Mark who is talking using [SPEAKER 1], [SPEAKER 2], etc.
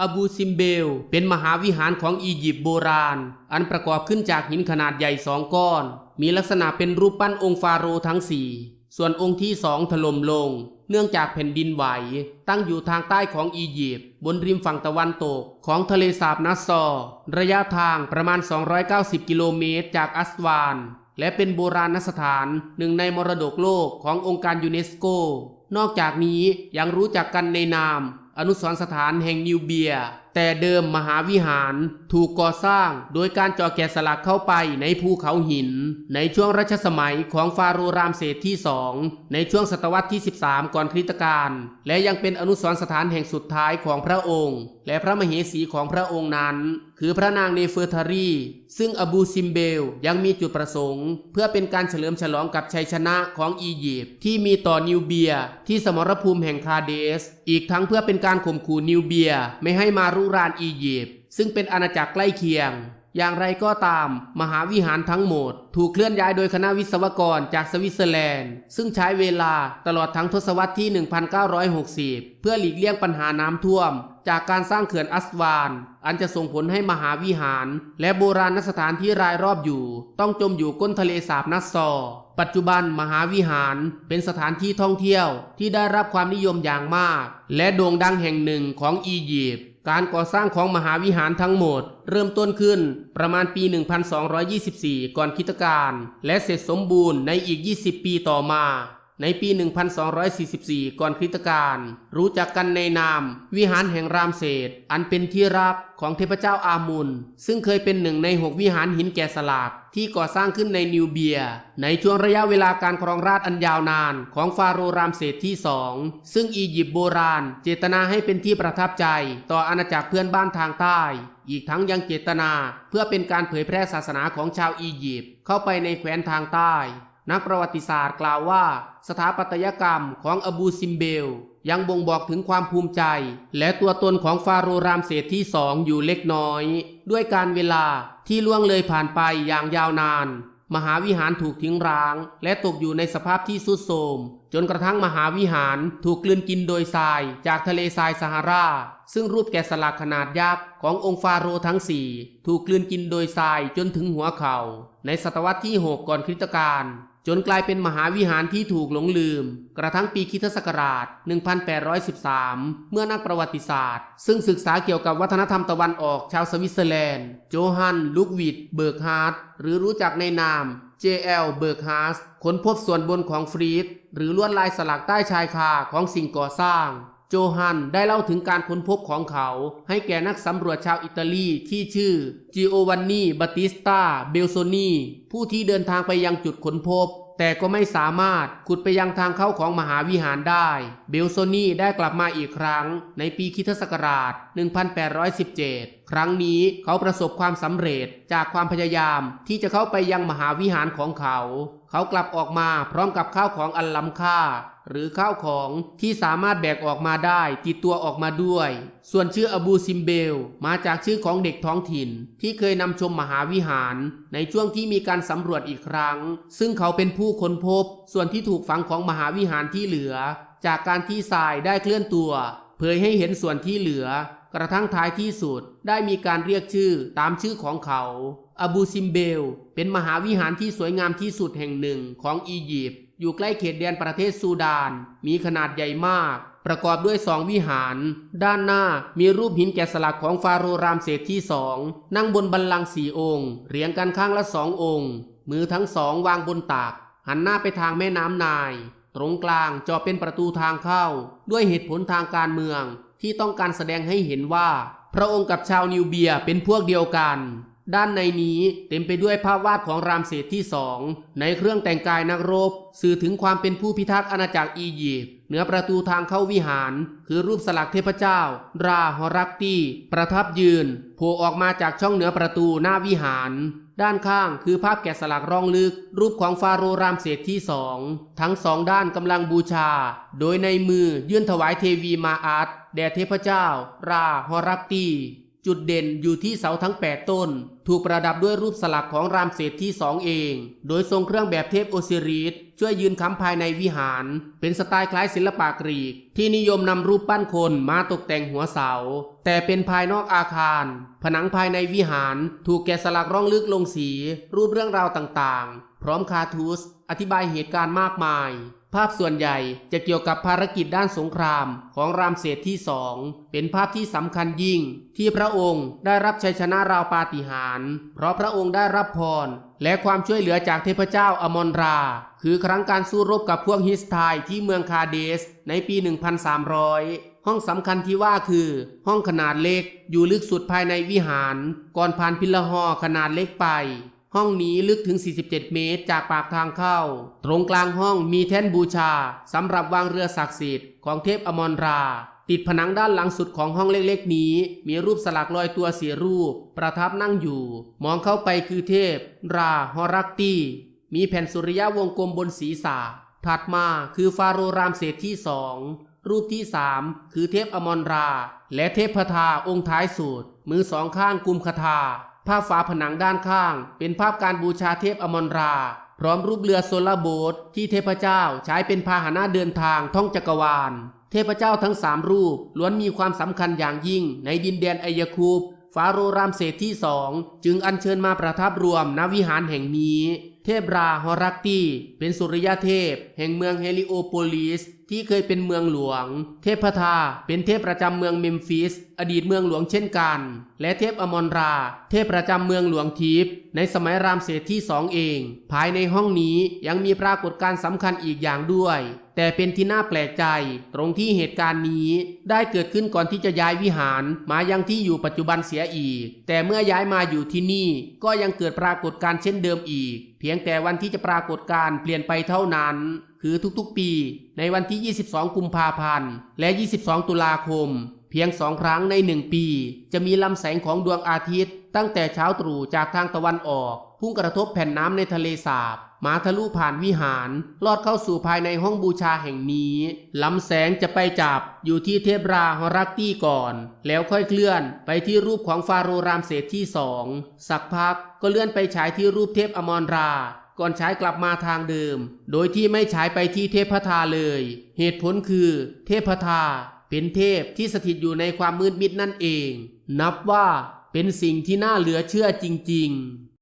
[SPEAKER 1] อบูซิมเบล เป็นมหาวิหารของอียิปต์โบราณ อันประกอบขึ้นจากหินขนาดใหญ่สองก้อน มีลักษณะเป็นรูปปั้นองค์ฟาโรห์ทั้งสี่ ส่วนองค์ที่สองถล่มลง เนื่องจากแผ่นดินไหว ตั้งอยู่ทางใต้ของอียิปต์บนริมฝั่งตะวันตกของทะเลสาบนัสซอร์ระยะทางประมาณ 290 กิโลเมตรจากอัสวาน และเป็นโบราณสถานหนึ่งในมรดกโลกขององค์การยูเนสโก นอกจากนี้ยังรู้จักกันในนาม อนุสรณ์สถานแห่งนิวเบีย แต่เดิมมหาวิหารถูกก่อสร้างโดยการเจาะแกะสลักเข้าไปในภูเขาหิน ในช่วงรัชสมัยของฟาโรห์รามเสดที่สองในช่วงศตวรรษที่ 13 ก่อนคริสตกาลและยังเป็นอนุสรณ์สถานแห่งสุดท้ายของพระองค์ และพระมเหสีของพระองค์นั้น คือพระนางเนเฟอร์ทารี ซึ่งอบูซิมเบลยังมีจุดประสงค์ เพื่อเป็นการเฉลิมฉลองกับชัยชนะของอียิปต์ที่มีต่อนิวเบียที่สมรภูมิแห่งคาเดส อีกทั้งเพื่อเป็นการข่มขู่นิวเบียไม่ให้มารุรานอียิปต์ซึ่งเป็นอาณาจักรใกล้เคียง อย่างไรก็ตาม มหาวิหารทั้งหมด ถูกเคลื่อนย้ายโดยคณะวิศวกรจากสวิตเซอร์แลนด์ ซึ่งใช้เวลาตลอดทั้งทศวรรษที่ 1960 เพื่อหลีกเลี่ยงปัญหาน้ำท่วม จากการสร้างเขื่อนอัสวาน อันจะส่งผลให้มหาวิหาร และโบราณสถานที่รายรอบอยู่ ต้องจมอยู่ก้นทะเลสาบนัสซอปัจจุบันมหาวิหารเป็นสถานที่ท่องเที่ยวที่ได้รับความนิยมอย่างมาก และโด่งดังแห่งหนึ่งของอียิปต์ การก่อสร้างของมหาวิหารทั้งหมด เริ่มต้นขึ้นประมาณปี 1224 ก่อนคริสตกาลและเสร็จสมบูรณ์ในอีก 20 ปีต่อมา ในปี 1244 ก่อนคริสตกาลรู้จักกันในนาม วิหารแห่งรามเสดอันเป็นที่รักของเทพเจ้าอามุน ซึ่งเคยเป็นหนึ่งในหกวิหารหินแกะสลักที่ก่อสร้างขึ้นในนิวเบีย ในช่วงระยะเวลาการครองราชอันยาวนานของฟาโรห์รามเสดที่สองซึ่งอียิปต์โบราณ เจตนาให้เป็นที่ประทับใจ ต่ออาณาจักรเพื่อนบ้านทางใต้ อีกทั้งยังเจตนาเพื่อเป็นการเผยแพร่ศาสนาของชาวอียิปต์เข้าไปในแคว้นทางใต้ นักประวัติศาสตร์กล่าวว่า สถาปัตยกรรมของอบูซิมเบล ยังบ่งบอกถึงความภูมิใจ และตัวตนของฟาโรห์รามเสดที่สองอยู่เล็กน้อย ด้วยการเวลาที่ล่วงเลยผ่านไปอย่างยาวนาน มหาวิหารถูกทิ้งร้าง และตกอยู่ในสภาพที่ทรุดโทรมจนกระทั่งมหาวิหารถูกกลืนกินโดยทรายจากทะเลทรายซาฮารา ซึ่งรูปแกะสลักขนาดยักษ์ขององค์ฟาโรห์ทั้งสี่ถูกกลืนกินโดยทรายจนถึงหัวเขา่าในศตวรรษที่ 6 ก่อนคริสตกาล จนกลายเป็นมหาวิหารที่ถูกหลงลืม กระทั่งปีคิทศักราช 1813 เมื่อนักประวัติศาสตร์ ซึ่งศึกษาเกี่ยวกับวัฒนธรรมตะวันออกชาวสวิตเซอร์แลนด์ โจฮัน ลุกวิด เบิร์กฮาร์ดหรือรู้จักในนาม J.L. เบิร์กฮาร์สค้นพบส่วนบนของฟรีดหรือลวดลายสลักใต้ชายคาของสิ่งก่อสร้าง จฮันได้เล่าถึงการค้นพบของเขา ให้แก่นักสำรวจชาวอิตาลีที่ชื่อจิโอวันนีบัติสตาเบลโซนีผู้ที่เดินทางไปยังจุดค้นพบ แต่ก็ไม่สามารถขุดไปยังทางเข้าของมหาวิหารได้ เบลโซนีได้กลับมาอีกครั้ง ในปีคริสตศักราช 1817 ครั้งนี้เขาประสบความสำเร็จจากความพยายามที่จะเข้าไปยังมหาวิหารของเขา เขากลับออกมาพร้อมกับข้าวของอันล้ำค่า หรือข้าวของที่สามารถแบกออกมาได้ติดตัวออกมาด้วย ส่วนชื่ออบูซิมเบล มาจากชื่อของเด็กท้องถิ่น ที่เคยนำชมมหาวิหาร ในช่วงที่มีการสำรวจอีกครั้ง ซึ่งเขาเป็นผู้ค้นพบ ส่วนที่ถูกฝังของมหาวิหารที่เหลือ จากการที่ทรายได้เคลื่อนตัว เผยให้เห็นส่วนที่เหลือกระทั่งท้ายที่สุดได้มีการเรียกชื่อตามชื่อของเขาอบูซิมเบล เป็นมหาวิหารที่สวยงามที่สุดแห่งหนึ่งของอียิปต์ อยู่ใกล้เขตแดนประเทศซูดาน มีขนาดใหญ่มาก ประกอบด้วยสองวิหาร ด้านหน้ามีรูปหินแกะสลักของฟาโรห์รามเสดที่สองนั่งบนบัลลังก์สี่องค์ เรียงกันข้างละสององค์ มือทั้งสองวางบนตัก หันหน้าไปทางแม่น้ำนาย ตรงกลางจอเป็นประตูทางเข้า ด้วยเหตุผลทางการเมือง ที่ต้องการแสดงให้เห็นว่า พระองค์กับชาวนิวเบียเป็นพวกเดียวกัน ด้านในนี้เต็มไปด้วยภาพวาดของรามเสดที่สองในเครื่องแต่งกายนักรบ สื่อถึงความเป็นผู้พิทักษ์อาณาจักรอียิปต์เหนือประตูทางเข้าวิหาร คือรูปสลักเทพเจ้า ราฮอรักตีประทับยืนโผล่ออกมาจากช่องเหนือประตูหน้าวิหาร ด้านข้างคือภาพแกะสลักร่องลึก รูปของฟาโรห์รามเสดที่สองทั้งสองด้านกำลังบูชา โดยในมือยื่นถวายเทวีมาอาร์ตแด่เทพเจ้า ราฮอรักตี จุดเด่นอยู่ที่เสาทั้ง 8 ต้น ถูกประดับด้วยรูปสลักของรามเสดที่สองเอง โดยทรงเครื่องแบบเทพโอซิริสช่วยยืนค้ำภายในวิหาร เป็นสไตล์คล้ายศิลปะกรีก ที่นิยมนำรูปปั้นคนมาตกแต่งหัวเสา แต่เป็นภายนอกอาคาร ผนังภายในวิหารถูกแกะสลักร่องลึกลงสี รูปเรื่องราวต่างๆ พร้อมคาทูส อธิบายเหตุการณ์มากมาย ภาพส่วนใหญ่จะเกี่ยวกับภารกิจด้านสงครามของรามเสดที่สองเป็นภาพที่สำคัญยิ่ง ที่พระองค์ได้รับชัยชนะราวปาฏิหาริย์เพราะพระองค์ได้รับพร และความช่วยเหลือจากเทพเจ้าอมอนรา คือครั้งการสู้รบกับพวกฮิสไทที่เมืองคาเดสในปี 1300 ห้องสำคัญที่ว่าคือ ห้องขนาดเล็กอยู่ลึกสุดภายในวิหาร ก่อนผ่านพิลหอขนาดเล็กไป ห้องนี้ลึกถึง 47 เมตร จากปากทางเข้า ตรงกลางห้องมีแท่นบูชาสำหรับวางเรือศักดิ์สิทธิ์ของเทพอมรรา ติดผนังด้านหลังสุดของห้องเล็กๆ นี้ มีรูปสลักลอยตัวสีรูป ประทับนั่งอยู่ มองเข้าไปคือเทพ ราฮอรักตีมีแผ่นสุริยะวงกลมบนศีรษะ ถัดมาคือฟาโรห์รามเสดที่สองรูปที่สามคือเทพอมรรา และเทพพทาองค์ท้ายสุดมือสองข้างกุมคทา ภาพฝาผนังด้านข้าง เป็นภาพการบูชาเทพอมรรา พร้อมรูปเรือโซลาโบ๊ทที่เทพเจ้าใช้เป็นพาหนะเดินทางท่องจักรวาล เทพเจ้าทั้งสามรูปล้วนมีความสำคัญอย่างยิ่งในดินแดนไอยาคูบฟาโรรามเสดที่สองจึงอัญเชิญมาประทับรวมณวิหารแห่งนี้ เทพราฮอรักตีเป็นสุริยเทพ แห่งเมืองเฮลิโอโปลิสที่เคยเป็นเมืองหลวง เทพทาเป็นเทพประจำเมืองเมมฟิส อดีตเมืองหลวงเช่นกัน และเทพอมรรา เทพประจำเมืองหลวงทิพในสมัยรามเสดที่สองเอง ภายในห้องนี้ยังมีปรากฏการณ์สำคัญอีกอย่างด้วย แต่เป็นที่น่าแปลกใจ ตรงที่เหตุการณ์นี้ได้เกิดขึ้นก่อนที่จะย้ายวิหารมายังที่อยู่ปัจจุบันเสียอีก แต่เมื่อย้ายมาอยู่ที่นี่ก็ยังเกิดปรากฏการณ์เช่นเดิมอีก เพียงแต่วันที่จะปรากฏการณ์เปลี่ยนไปเท่านั้น คือทุกๆ ปีในวันที่ 22 กุมภาพันธ์ และ 22 ตุลาคม เพียงสองครั้งในหนึ่งปี จะมีลำแสงของดวงอาทิตย์ ตั้งแต่เช้าตรู่จากทางตะวันออก พุ่งกระทบแผ่นน้ำในทะเลสาบมาทะลุผ่านวิหาร ลอดเข้าสู่ภายในห้องบูชาแห่งนี้ลำแสงจะไปจับอยู่ที่เทพราฮอรักตี้ก่อน แล้วค่อยเคลื่อนไปที่รูปของฟาโรห์รามเสดที่สองสักพักก็เลื่อนไปฉายที่รูปเทพอมรรา ก่อนใช้กลับมาทางเดิม โดยที่ไม่ใช้ไปที่เทพทาเลย เหตุผลคือ เทพทาเป็นเทพที่สถิตอยู่ในความมืดมิดนั่นเอง นับว่าเป็นสิ่งที่น่าเหลือเชื่อจริง ๆ